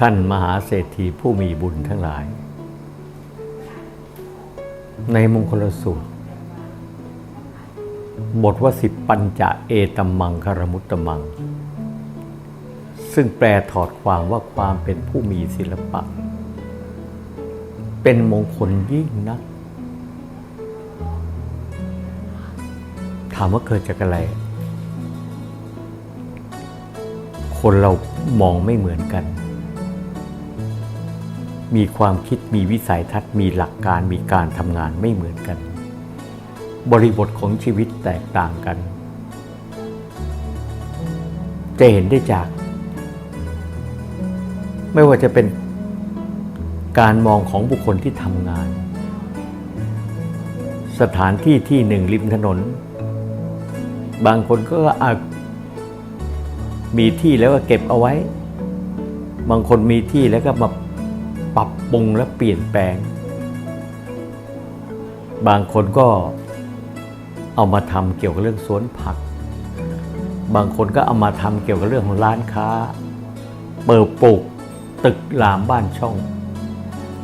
ท่านมหาเศรษฐีผู้มีบุญทั้งหลาย ในมงคลสูตร บทว่าสิบปัญจะเอตัมมังคารมุตตมัง ซึ่งแปลถอดความว่าความเป็นผู้มีศิลปะ เป็นมงคลยิ่งนักถามว่าเกิดจากอะไร คนเรามองไม่เหมือนกัน มีความคิดมีวิสัยทัศน์มีหลักการมีการทำงานไม่เหมือนกัน บริบทของชีวิตแตกต่างกัน จะเห็นได้จาก ไม่ว่าจะเป็นการมองของบุคคลที่ทำงาน สถานที่ที่หนึ่งริมถนน บางคนก็อาจมีที่แล้วก็เก็บเอาไว้ บางคนมีที่แล้วก็มา ปรับปรุงและเปลี่ยนแปลง บางคนก็เอามาทำเกี่ยวกับเรื่องสวนผัก บางคนก็เอามาทำเกี่ยวกับเรื่องของร้านค้า เปิดปลูกตึกรามบ้านช่อง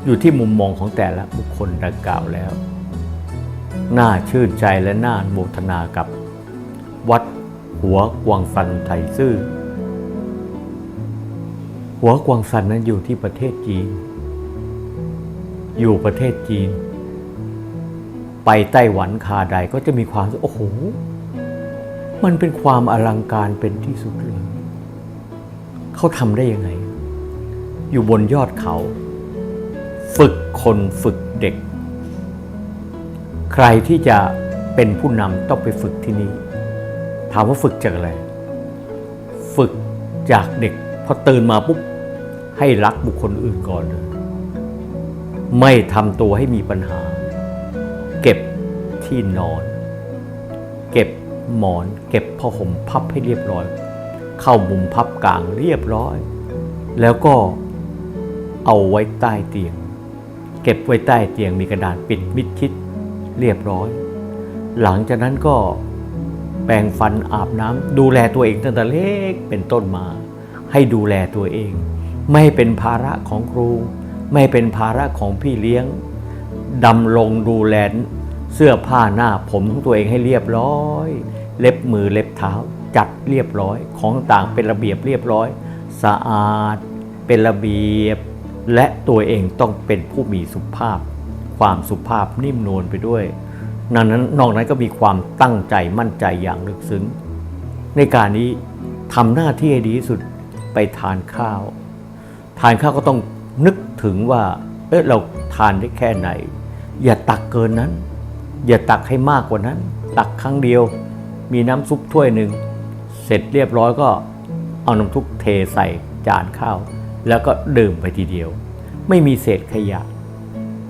อยู่ที่มุมมองของแต่ละบุคคลดังกล่าวแล้ว น่าชื่นใจและน่าโมทนากับ วัดหัวกวางซันไทซื่อหัวกวางซันนั้นอยู่ที่ประเทศจีน อยู่ประเทศจีน ไปไต้หวันคาใดก็จะมีความโอ้โห มันเป็นความอลังการเป็นที่สุดเลยเขาทำได้ยังไง อยู่บนยอดเขา ฝึกคนฝึกเด็ก ใครที่จะเป็นผู้นำต้องไปฝึกที่นี่ ถามว่าฝึกจากอะไร ฝึกจากเด็กพอตื่นมาปุ๊บให้รักบุคคลอื่นก่อนเลย ไม่ทำตัวให้มีปัญหา เก็บที่นอน เก็บหมอน เก็บผ้าห่มพับให้เรียบร้อย เข้ามุมพับกลางเรียบร้อย แล้วก็เอาไว้ใต้เตียง เก็บไว้ใต้เตียงมีกระดาษปิดมิดชิดเรียบร้อย หลังจากนั้นก็แปรงฟันอาบน้ำดูแลตัวเองตั้งแต่เล็กเป็นต้นมา ให้ดูแลตัวเอง ไม่เป็นภาระของครู ไม่เป็นภาระของพี่เลี้ยงดำรงดูแลเสื้อผ้าหน้าผมของตัวเองให้เรียบร้อย เล็บมือเล็บเท้า จัดเรียบร้อย ของต่างเป็นระเบียบเรียบร้อย สะอาด เป็นระเบียบ และตัวเองต้องเป็นผู้มีสุภาพ ความสุภาพนิ่มนวลไปด้วยนั้นนั้นนอกนั้นก็มีความตั้งใจมั่นใจอย่างลึกซึ้ง ในการนี้ทำหน้าที่ให้ดีที่สุดไปทานข้าว ทานข้าวก็ต้อง นึกถึงว่าเออเราทานได้แค่ไหน อย่าตักเกินนั้น อย่าตักให้มากกว่านั้น ตักครั้งเดียว มีน้ำซุปถ้วยหนึ่งเสร็จเรียบร้อยก็เอาน้ำทุกเทใส่จานข้าว แล้วก็ดื่มไปทีเดียว ไม่มีเศษขยะ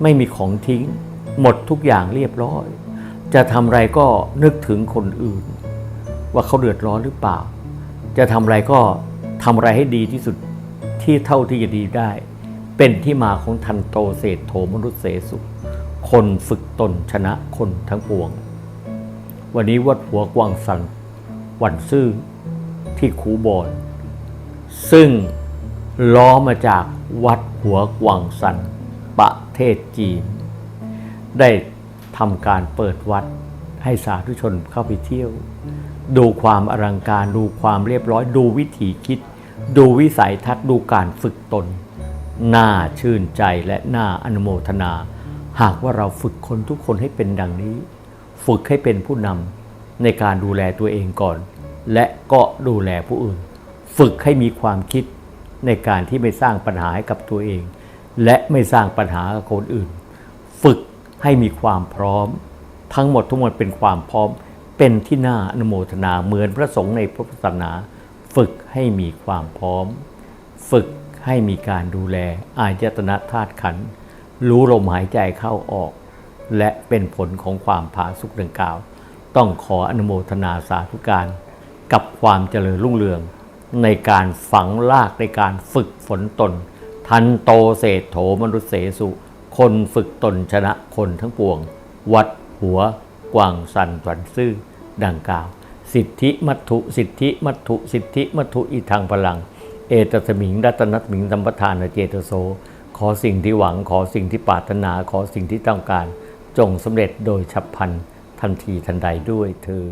ไม่มีของทิ้ง หมดทุกอย่างเรียบร้อย จะทำอะไรก็นึกถึงคนอื่น ว่าเขาเดือดร้อนหรือเปล่า จะทำอะไรก็ทำอะไรให้ดีที่สุดที่เท่าที่จะดีได้ เป็นที่มาของทันโตเศรษโธมนุษย์เสสุ คนฝึกตนชนะคนทั้งปวง วันนี้วัดหัวกวางสันวันซื่อที่คูบอนซึ่งล้อมาจากวัดหัวกวางสันประเทศจีน ได้ทำการเปิดวัดให้สาธุชนเข้าไปเที่ยว ดูความอลังการดูความเรียบร้อย ดูวิถีคิด ดูวิสัยทัศน์ดูการฝึกตน น่าชื่นใจและน่าอนุโมทนา หากว่าเราฝึกคนทุกคนให้เป็นดังนี้ ฝึกให้เป็นผู้นำในการดูแลตัวเองก่อน และก็ดูแลผู้อื่น ฝึกให้มีความคิดในการที่ไม่สร้างปัญหาให้กับตัวเอง และไม่สร้างปัญหากับคนอื่น ฝึกให้มีความพร้อม ทั้งหมดทุกหมดเป็นความพร้อม เป็นที่น่าอนุโมทนาเหมือนพระสงฆ์ในพระพุทธศาสนา ฝึกให้มีความพร้อม ฝึก ให้มีการดูแลอายตนะธาตุขัน รู้ลมหายใจเข้าออก และเป็นผลของความผาสุกดังกล่าว ต้องขออนุโมทนาสาธุการ กับความเจริญรุ่งเรือง ในการฝังลากในการฝึกฝนตน ทันโตเศษโถมนุษเสสุ คนฝึกตนชนะคนทั้งปวง วัดหัวกวางสันตวันซื่อดังกล่าว สิทธิมัตถุสิทธิมัตถุสิทธิมัตถุอีทางพลัง เอตสมิงรัตนัสมิงสัมปทานเจตโส ขอสิ่งที่หวังขอสิ่งที่ปรารถนาขอสิ่งที่ต้องการ จงสำเร็จโดยฉับพลันทันทีทันใดด้วยเธอ